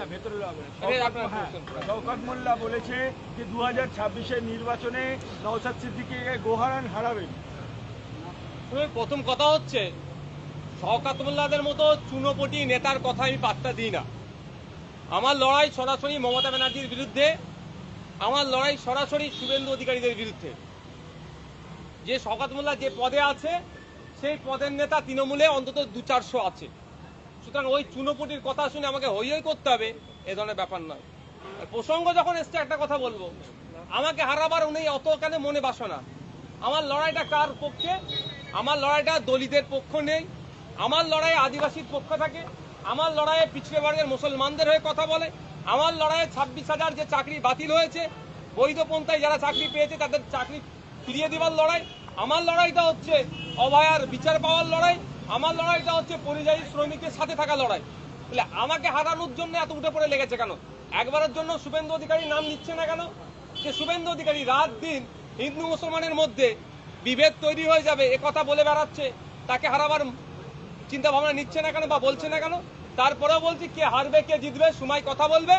না ভেতরে শওকত- মোল্লা বলেছে যে দু হাজার ছাব্বিশের নির্বাচনে নওসাদ সিদ্দিকিকে গোহারান হারাবেন। প্রথম কথা হচ্ছে শওকাত মোল্লাদের মতো চুনোপটি নেতার কথা আমি পাত্তা দিই না। আমার লড়াই সরাসরি মমতা ব্যানার্জির বিরুদ্ধে আমার লড়াই সরাসরি শুভেন্দু অধিকারীদের বিরুদ্ধে। যে শওকাত মোল্লা যে পদে আছে সেই পদের নেতা তৃণমূলে অন্তত দু চারশো আছে। সুতরাং ওই চুনোপুটির কথা শুনে আমাকে হই হই করতে হবে, এ ধরনের ব্যাপার নয়। আর প্রসঙ্গ যখন এসছে, একটা কথা বলব। আমাকে হারাবার উনি অত কেন মনে বাসনা? আমার লড়াইটা কার পক্ষে? আমার লড়াইটা দলিতের পক্ষ নেই। আমার লড়াই আদিবাসীর পক্ষ থাকে। আমার লড়াইয়ে পিছড়ে বর্গের মুসলমানদের হয়ে কথা বলে। আমার লড়াইয়ে ছাব্বিশ হাজার যে চাকরি বাতিল হয়েছে, বৈধ পন্থায় যারা চাকরি পেয়েছে, তাদের চাকরি ফিরিয়ে দেওয়ার লড়াই। আমার লড়াইটা হচ্ছে অভয়ার বিচার পাওয়ার লড়াই। আমার লড়াইটা হচ্ছে পরিযায়ী শ্রমিকের সাথে থাকা লড়াই। তাহলে আমাকে হারানোর জন্য এত উঠে পড়ে লেগেছে কেন? একবারের জন্য শুভেন্দু অধিকারী নাম নিচ্ছে না কেন? যে শুভেন্দু অধিকারী রাত দিন হিন্দু মুসলমানের মধ্যে বিভেদ তৈরি হয়ে যাবে, এ কথা বলে বেড়াচ্ছে, তাকে হারাবার চিন্তা ভাবনা নিচ্ছে না কেন বা বলছে না কেন? তারপরেও বলছি, কে হারবে, কে জিতবে, সময় কথা বলবে।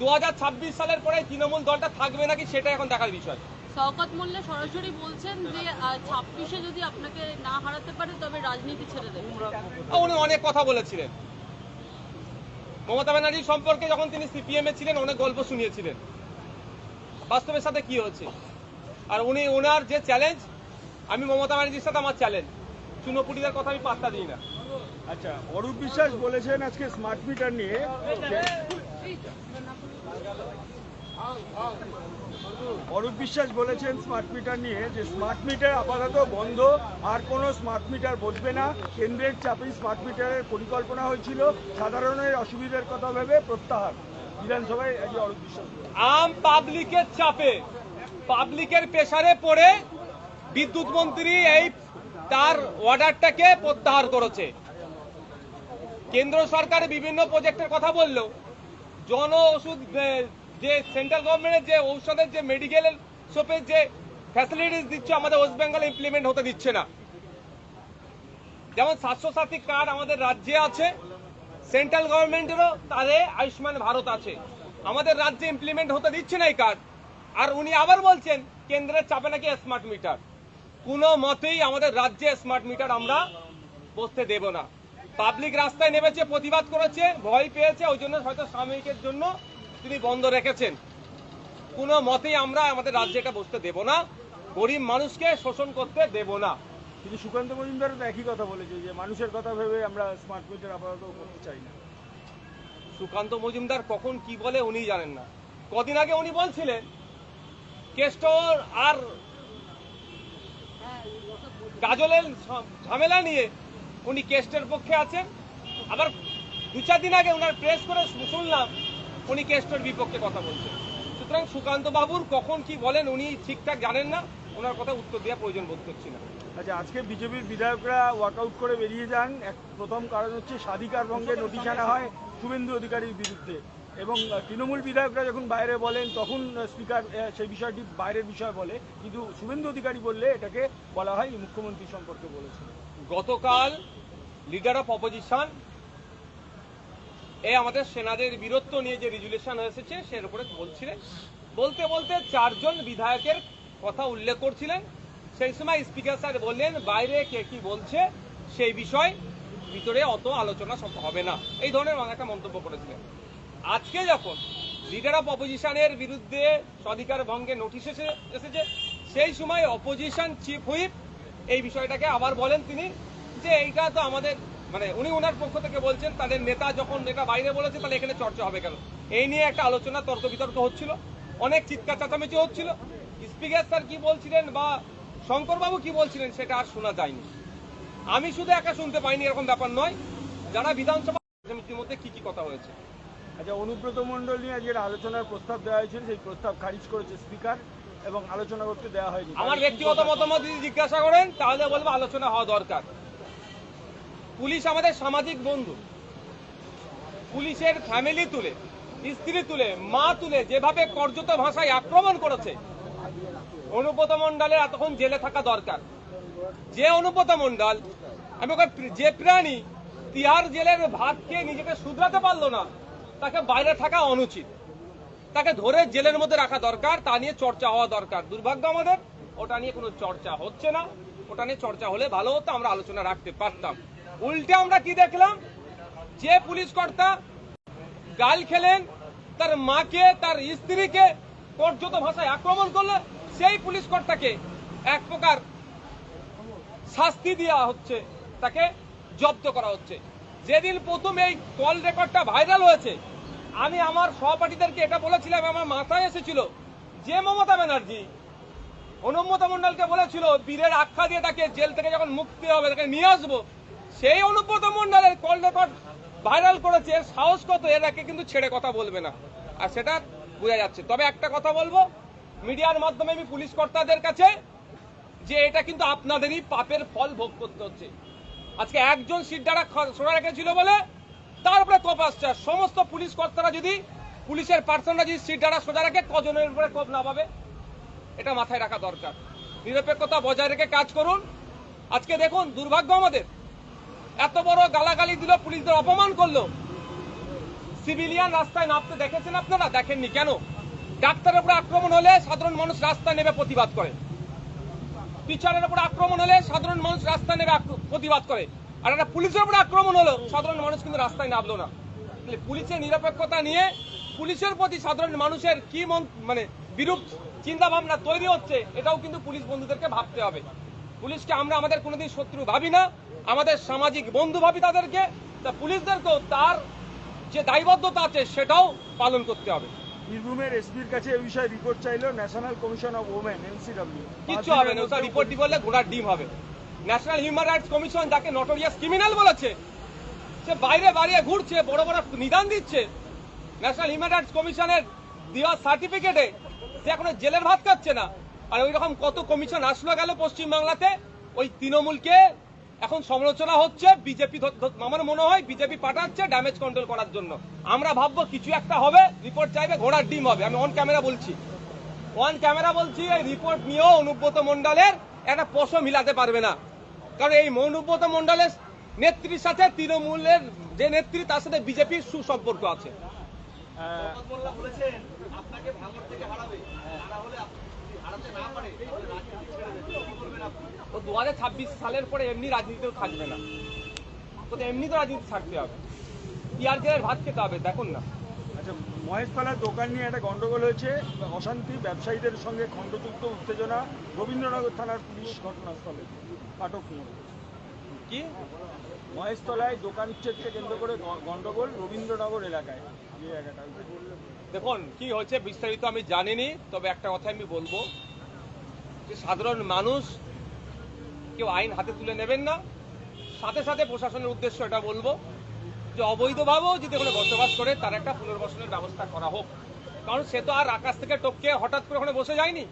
দু হাজার ছাব্বিশ সালের পরে তৃণমূল দলটা থাকবে নাকি সেটা এখন দেখার বিষয়। শওকত মোল্লা সরাসরি বলছেন যে ছাব্বিশে যদি আপনাকে না হারাতে পারে তবে রাজনীতি ছেড়ে দেবে। উনি অনেক কথা বলেছিলেন। মমতা ব্যানার্জি সম্পর্কে যখন তিনি সিপিএম এ ছিলেন অনেক গল্প শুনিয়েছিলেন। বাস্তবের সাথে কি হচ্ছে? আর উনি ওনার যে চ্যালেঞ্জ আমি মমতা ব্যানার্জির সাথে আমার চ্যালেঞ্জ চুনোপুটিদের কথা আমি পাত্তা দিই না। আচ্ছা অরূপ বিশ্বাস বলেছেন আজকে স্মার্ট মিটার নিয়ে। যে- অরূপ বিশ্বাস বলেছেন স্মার্ট মিটার নিয়ে যে স্মার্ট মিটার আপাতত বন্ধ, আর কোনো স্মার্ট মিটার বসবে না। কেন্দ্রের চাপেই স্মার্ট মিটারের পরিকল্পনা হয়েছিল। সাধারণের অসুবিধার কথা ভেবে প্রত্যাহার। বিধানসভায় আজকে অরূপ বিশ্বাস আম পাবলিকের চাপে, পাবলিকের প্রেসারে পড়ে বিদ্যুৎ মন্ত্রী এই তার অর্ডারটাকে প্রত্যাহার করেছে। কেন্দ্র সরকার বিভিন্ন প্রজেক্টের কথা বলল। জন ওষুধ যে সেন্ট্রাল গভর্নমেন্টের যে ঔষধের যে মেডিকেল শপের যে ফ্যাসিলিটিস দিচ্ছে, আমাদের ওয়েস্ট বেঙ্গলে ইমপ্লিমেন্ট হতে দিচ্ছে না। যেমন স্বাস্থ্য সাথী কার্ড আমাদের রাজ্যে আছে, সেন্ট্রাল গভর্নমেন্টেরও তাদের আয়ুষ্মান ভারত আছে। আমাদের রাজ্যে ইমপ্লিমেন্ট হতে দিচ্ছে না এই কার্ড আর উনি আবার বলছেন, কেন্দ্রের চাপে নাকি স্মার্ট মিটার কোনো মতেই আমাদের রাজ্যে স্মার্ট মিটার আমরা বসতে দেব না। পাবলিক রাস্তায় নেমেছে, প্রতিবাদ করেছে, ভয় পেয়েছে, ওই জন্য হয়তো সাময়িকের জন্য তিনি বন্ধ রেখেছেন। কোনো মতেই আমরা আমাদের রাজ্যে এটা বসতে দেব না। গরিব মানুষকে শোষণ করতে দেব না। কিন্তু সুকান্ত মজুমদারও তো একই কথা বলেছে যে মানুষের কথা ভেবে আমরা স্মার্ট মিটার আপাতত করতে চাই না। সুকান্ত মজুমদার কখন কি বলে উনি জানেন না। কদিন আগে উনি বলছিলেন কেষ্টর আর কাজলের ঝ- ঝামেলা নিয়ে উনি কেস্টের পক্ষে আছেন। আবার দু চার দিন আগে ওনার প্রেস করে শুনলাম উনি কেস্টের বিপক্ষে কথা বলছেন। সুতরাং সুকান্ত বাবুর কখন কি বলেন উনি ঠিকঠাক জানেন না ওনার কথা উত্তর দেওয়া প্রয়োজন বোধ করছি না। আচ্ছা আজকে বিজেপির বিধায়করা ওয়াকআউট করে বেরিয়ে যান। এক প্রথম কারণ হচ্ছে স্বাধিকার ভঙ্গের নোটিশ আনা হয় শুভেন্দু অধিকারীর বিরুদ্ধে। এবং তৃণমূল বিধায়করা যখন বাইরে বলেন তখন স্পিকার সেই বিষয়টি বাইরের বিষয় বলে। কিন্তু শুভেন্দু অধিকারী বললে এটাকে বলা হয় মুখ্যমন্ত্রী সম্পর্কে বলেছেন গতকাল লিডার অফ অপোজিশন এ আমাদের সেনাদের বীরত্ব নিয়ে যে রিজুলেশন এসেছে, সের উপরে বলছিলেন। বলতে বলতে চারজন বিধায়কের কথা উল্লেখ করছিলেন। সেই সময় স্পিকার স্যার বললেন, বাইরে কে কি বলছে সেই বিষয় ভিতরে অত আলোচনা হবে না। এই ধরনের একটা মন্তব্য করেছিলেন। আজকে যখন লিডার অফ অপোজিশনের বিরুদ্ধে স্বাধিকার ভঙ্গে নোটিশ এসে- এসেছে, সেই সময় অপোজিশন চিফ হুইপ এই বিষয়টাকে আবার বলেন তিনি যে, এইটা তো আমাদের মানে উনি ওনার পক্ষ থেকে বলছেন তাদের নেতা যখন নেতা বাইরে বলেছে তাহলে এখানে চর্চা হবে কেন? এই নিয়ে একটা আলোচনা তর্ক বিতর্ক হচ্ছিল। অনেক চিৎকার চেঁচামেচি হচ্ছিল। স্পিকার স্যার কি বলছিলেন বা শঙ্করবাবু কি বলছিলেন সেটা আর শোনা যায়নি। আমি শুধু একা শুনতে পাইনি এরকম ব্যাপার নয়। যারা বিধানসভা সমিতির মধ্যে কি কি কথা হয়েছে? আচ্ছা অনুব্রত মণ্ডল নিয়ে আজকের আলোচনার প্রস্তাব দেওয়া হয়েছিল সেই প্রস্তাব খারিজ করেছে স্পিকার এবং আলোচনা করতে দেওয়া হয়নি। আমার ব্যক্তিগত মতামত যদি জিজ্ঞাসা করেন তাহলে বলব আলোচনা হওয়া দরকার। পুলিশ আমাদের সামাজিক বন্ধু। পুলিশের ফ্যামিলি তুলে, স্ত্রী তুলে, মা তুলে, যেভাবে কর্যত ভাষায় আক্রমণ করেছে, অনুব্রত মণ্ডলের এতক্ষণ জেলে থাকা দরকার। যে অনুব্রত মণ্ডল, আমি ওকে যে প্রাণী তিহার জেলের ভাত খেয়ে নিজেকে শুধরাতে পারল না, তাকে বাইরে থাকা অনুচিত। তাকে ধরে জেলের মধ্যে রাখা দরকার, তা নিয়ে চর্চা হওয়া দরকার। দুর্ভাগ্য আমাদের, ওটা নিয়ে কোনো চর্চা হচ্ছে না। ওটা নিয়ে চর্চা হলে ভালো হতো, আমরা আলোচনা রাখতে পারতাম। উল্টে আমরা কি দেখলাম? যে পুলিশ কর্তা গাল খেলেন, তার মাকে, তার স্ত্রীকে পর্যত ভাষায় আক্রমণ করলে সেই পুলিশ কর্তাকে এক প্রকার শাস্তি দেওয়া হচ্ছে, তাকে জব্দ করা হচ্ছে। যেদিন প্রথম এই কল রেকর্ডটা ভাইরাল হয়েছে, আমি আমার সহপাঠীদেরকে এটা বলেছিলাম, আমার মাথায় এসেছিল। যে মমতা ব্যানার্জি অনুমতা মন্ডলকে বলেছিল, বীরের আখ্যা দিয়ে তাকে জেল থেকে যখন মুক্তি হবে, তাকে নিয়ে আসব সেই অনুব্রত মন্ডলের কল রেকর্ড ভাইরাল করেছে, সাহস কত এরাকে কিন্তু ছেড়ে কথা বলবে না। আর সেটা বোঝা যাচ্ছে। তবে একটা কথা বলব, মিডিয়ার মাধ্যমে আমি পুলিশ কর্তাদের কাছে যে এটা কিন্তু আপনাদেরই পাপের ফল ভোগ করতে হচ্ছে। আজকে একজন সিট দ্বারা সরে রেখেছিল বলে তার উপরে কোপ আসছে। আর সমস্ত পুলিশ কর্তারা যদি, পুলিশের পার্সনরা যদি সিট দ্বারা সোজা রাখে কজনের উপরে কোপ না পাবে এটা মাথায় রাখা দরকার। নিরপেক্ষতা বজায় রেখে কাজ করুন। আজকে দেখুন, দুর্ভাগ্য আমাদের। এত বড় গালাগালি দিল, পুলিশদের অপমান করল। সিভিলিয়ান রাস্তায় নামতে দেখেছেন আপনারা? দেখেননি কেন? ডাক্তারের উপরে আক্রমণ হলে সাধারণ মানুষ রাস্তায় নেমে প্রতিবাদ করে। টিচারের উপর আক্রমণ হলে সাধারণ মানুষ রাস্তায় নেমে প্রতিবাদ করে। আর একটা পুলিশের উপর আক্রমণ হলো, সাধারণ মানুষ কিন্তু রাস্তায় নামলো না। পুলিশের নিরপেক্ষতা নিয়ে পুলিশের প্রতি সাধারণ মানুষের কি মন মানে বিরূপ চিন্তা ভাবনা তৈরি হচ্ছে, এটাও কিন্তু পুলিশ বন্ধুদেরকে ভাবতে হবে। পুলিশকে আমরা আমাদের কোনোদিন শত্রু ভাবি না। আমাদের সামাজিক বন্ধু ভাবি তাদেরকে তা পুলিশদেরকেও তার যে দায়বদ্ধতা আছে সেটাও পালন করতে হবে। বীরভূমের এসপির কাছে এই বিষয়ে রিপোর্ট চাইলো National Commission of Women NCW. কিচ্ছু হবে না ওটা রিপোর্ট দি বললে ঘোড়ার ডিম হবে। ন্যাশনাল হিউম্যান রাইটস কমিশন যাকে নটোরিয়াস ক্রিমিনাল বলেছে সে বাইরে বাড়িয়ে ঘুরছে বড় বড় নিদান দিচ্ছে। ন্যাশনাল হিউম্যান রাইটস কমিশনের দেওয়া সার্টিফিকেটে সে এখনও জেলের ভাত খাচ্ছে না। আর ওই রকম কত কমিশন আসলো গেল পশ্চিমবাংলাতে ওই তৃণমূলকে এখন সমালোচনা হচ্ছে বিজেপি আমার মনে হয় বিজেপি পাঠাচ্ছে ড্যামেজ কন্ট্রোল করার জন্য। আমরা ভাববো কিছু একটা হবে রিপোর্ট চাইবে ঘোড়ার ডিম হবে। আমি অন ক্যামেরা বলছি। ওয়ান ক্যামেরা বলছি এই রিপোর্ট নিয়েও অনুব্রত মন্ডলের একটা পশো মিলাতে পারবে না। কারণ এই অনুব্রত মন্ডলের নেত্রীর সাথে তৃণমূলের যে নেত্রী তার সাথে বিজেপির সুসম্পর্ক আছে। ও দু হাজার ছাব্বিশ সালের পরে এমনি রাজনীতিতেও থাকবে না। তো এমনি তো রাজনীতি ছাড়তে হবে। টিআরজের ভাত খেতে হবে দেখুন না। আচ্ছা মহেশতলার দোকান নিয়ে একটা গন্ডগোল হয়েছে। অশান্তি ব্যবসায়ীদের সঙ্গে খণ্ডযুক্ত উত্তেজনা। রবীন্দ্রনগর থানার পুলিশ ঘটনাস্থলে আটক কি? মহেশতলায় দোকান উচ্ছেদকে কেন্দ্র করে গন্ডগোল রবীন্দ্রনগর এলাকায়। যে জায়গাটা দেখুন, কি হয়েছে বিস্তারিত আমি জানিনি, তবে একটা কথা আমি বলব। যে সাধারণ মানুষ কেউ আইন হাতে তুলে নেবেন না। সাথে সাথে প্রশাসনের উদ্দেশ্য এটা বলব, যে অবৈধভাবেও যদি ওখানে বসবাস করে, তার একটা পুনর্বাসনের ব্যবস্থা করা হোক। কারণ সে তো আর আকাশ থেকে টপকে হঠাৎ করে ওখানে বসে যায়নি।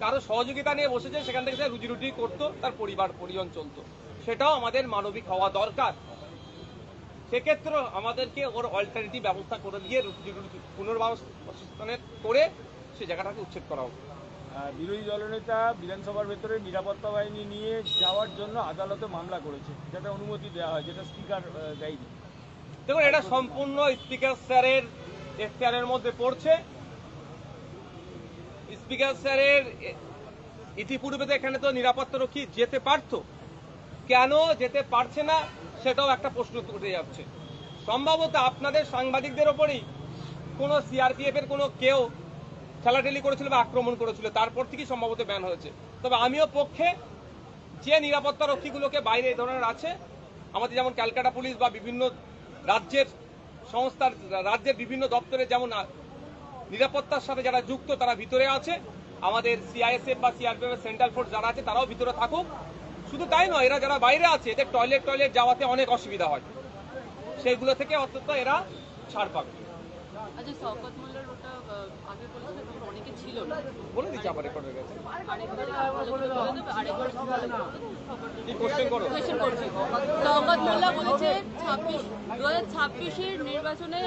কারও সহযোগিতা নিয়ে বসেছে, সেখান থেকে সে রুজি রুটি করতো, তার পরিবার, পরিজন চলতো। সেটাও আমাদের মানবিক হওয়া দরকার। সেক্ষেত্রে আমাদেরকে ওর অল্টারনেটিভ ব্যবস্থা করে দিয়ে পুনর্বাসনের করে সে জায়গাটাকে উচ্ছেদ করা হোক। বিরোধী দলনেতা বিধানসভার ভেতরে নিরাপত্তা বাহিনী নিয়ে যাওয়ার জন্য আদালতে মামলা করেছে যেটা অনুমতি দেওয়া হয় যেটা স্পিকার দেয়নি। দেখুন এটা সম্পূর্ণ স্পিকার স্যারের এখতিয়ারের মধ্যে পড়ছে। স্পিকার স্যারের ইতিপূর্বে তো এখানে তো নিরাপত্তা রক্ষী যেতে পারতো। কেন যেতে পারছে না? সেটাও একটা প্রশ্ন উঠে যাচ্ছে। সম্ভবত আপনাদের সাংবাদিকদের ওপরই কোনো সিআরপিএফ এর কোনো কেউ ঠেলাঠেলি করেছিল বা আক্রমণ করেছিল, তারপর থেকেই সম্ভবত ব্যান হয়েছে। তবে আমিও পক্ষে যে নিরাপত্তা রক্ষীগুলোকে বাইরে এই ধরনের আছে, আমাদের যেমন ক্যালকাটা পুলিশ বা বিভিন্ন রাজ্যের সংস্থার, রাজ্যের বিভিন্ন দপ্তরে যেমন নিরাপত্তার সাথে যারা যুক্ত তারা ভিতরে আছে। আমাদের সিআইএসএফ বা সিআরপিএফ সেন্ট্রাল ফোর্স যারা আছে তারাও ভিতরে থাকুক। শুধু তাই নয় এরা যারা বাইরে আছে এদের টয়লেট টয়লেট যাওয়াতে অনেক অসুবিধা হয়। সেইগুলো থেকে অন্তত এরা ছাড় পাবে। আচ্ছা বলে দিচ্ছি আবার শওকত মোল্লা বলেছে ছাব্বিশ দু হাজার ছাব্বিশের নির্বাচনে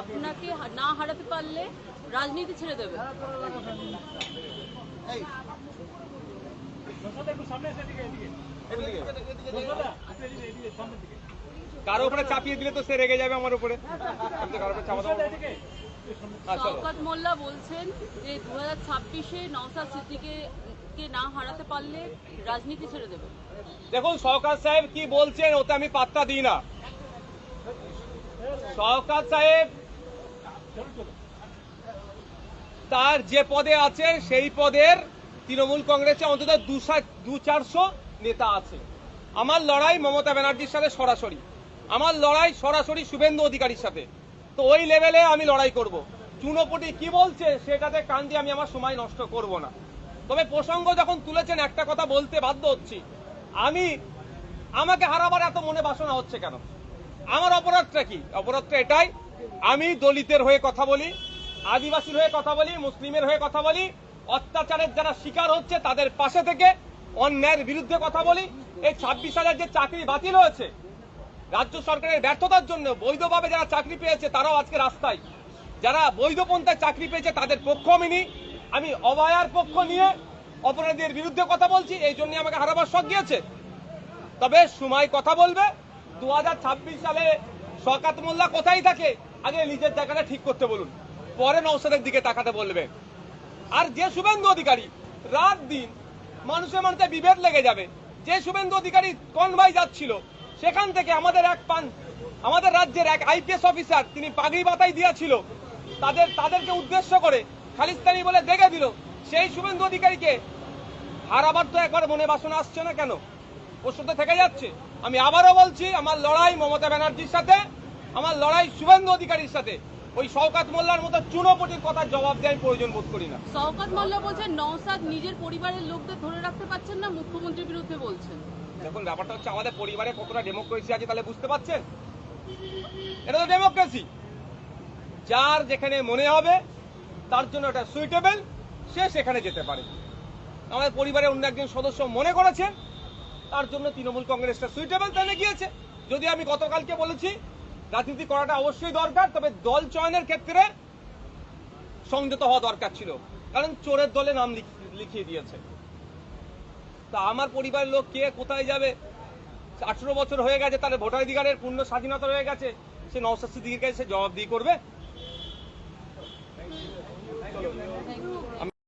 আপনাকে না হারাতে পারলে রাজনীতি ছেড়ে দেবে। কারও উপরে চাপিয়ে দিলে তো সে রেগে যাবে আমার উপরে। হ্যাঁ। শওকত মোল্লা বলছেন যে দু হাজার ছাব্বিশে নওসাদ সিদ্দিকে কে না হারাতে পারলে রাজনীতি ছেড়ে দেবে। দেখুন সরকার সাহেব কি বলছেন ওতে আমি পাত্তা দিই না। সরকার সাহেব তার যে পদে আছেন সেই পদের তৃণমূল কংগ্রেসে অন্তত দু চারশো নেতা আছে। আমার লড়াই মমতা ব্যানার্জির সাথে সরাসরি। আমার লড়াই সরাসরি শুভেন্দু অধিকারীর সাথে। তো ওই লেভেলে আমি লড়াই করব। চুনোপটি কি বলছে সেটাতে কান দিয়ে আমি আমার সময় নষ্ট করব না। তবে প্রসঙ্গ যখন তুলেছেন, একটা কথা বলতে বাধ্য হচ্ছি। আমি, আমাকে হারাবার এত মনে বাসনা হচ্ছে কেন? আমার অপরাধটা কি? অপরাধটা এটাই। আমি দলিতের হয়ে কথা বলি, আদিবাসীর হয়ে কথা বলি, মুসলিমের হয়ে কথা বলি অত্যাচারের যারা শিকার হচ্ছে তাদের পাশে থেকে অন্যায়ের বিরুদ্ধে কথা বলি। এই ছাব্বিশ হাজার যে চাকরি বাতিল হয়েছে, রাজ্য সরকারের ব্যর্থতার জন্য বৈধভাবে যারা চাকরি পেয়েছে তারাও আজকে রাস্তায়। যারা বৈধ পন্থায় চাকরি পেয়েছে তাদের পক্ষ আমি নিই আমি অবায়ার পক্ষ নিয়ে অপরাধীদের বিরুদ্ধে কথা বলছি, এই জন্য আমাকে হারাবার শখ গিয়েছে। তবে সময় কথা বলবে, দু হাজার ছাব্বিশ সালে শকাত মোল্লা কোথায় থাকে, আগে নিজের জায়গাটা ঠিক করতে বলুন, পরে নৌসাদের দিকে তাকাতে বলবে। আর যে শুভেন্দু অধিকারী রাত দিন মানুষের মানুষে বিভেদ লেগে যাবে। যে শুভেন্দু অধিকারী কনভাই যাচ্ছিল, সেখান থেকে আমাদের এক পান, আমাদের রাজ্যের এক আইপিএস অফিসার, তিনি পাগড়ি বাতাই দিয়েছিল। তাদের, তাদেরকে উদ্দেশ্য করে খালিস্তানি বলে দেখে দিল, সেই শুভেন্দু অধিকারীকে হারাবার তো একবার মনে বাসনা আসছে না কেন? প্রশ্নটা থেকে যাচ্ছে। আমি আবারও বলছি, আমার লড়াই মমতা ব্যানার্জির সাথে, আমার লড়াই শুভেন্দু অধিকারীর সাথে। ওই শওকাত মোল্লার মতো চুনোপটির কথার জবাব দেওয়ার আমি প্রয়োজন বোধ করি না। শওকত মোল্লা বলছেন নওসাদ নিজের পরিবারের লোকদের ধরে রাখতে পারছেন না মুখ্যমন্ত্রীর বিরুদ্ধে বলছেন। দেখুন ব্যাপারটা হচ্ছে আমাদের পরিবারে কতটা ডেমোক্রেসি আছে তাহলে বুঝতে পারছেন? এটা তো ডেমোক্রেসি যার যেখানে মনে হবে তার জন্য এটা সুইটেবল সে সেখানে যেতে পারে। আমাদের পরিবারের অন্য একজন সদস্য মনে করেছে তার জন্য তৃণমূল কংগ্রেসটা সুইটেবল তাহলে গিয়েছে। যদি আমি গতকালকে বলেছি রাজনীতি করাটা অবশ্যই দরকার, তবে দল চয়নের ক্ষেত্রে সংযত হওয়া দরকার ছিল। কারণ চোরের দলে নাম লিখ- লিখিয়ে দিয়েছে। তা আমার পরিবারের লোক কে কোথায় যাবে? আঠেরো বছর হয়ে গেছে তাহলে ভোটাধিকারের পূর্ণ স্বাধীনতা হয়ে গেছে। সে সিদ্দিকির কাছে সে জবাবদিহি করবে।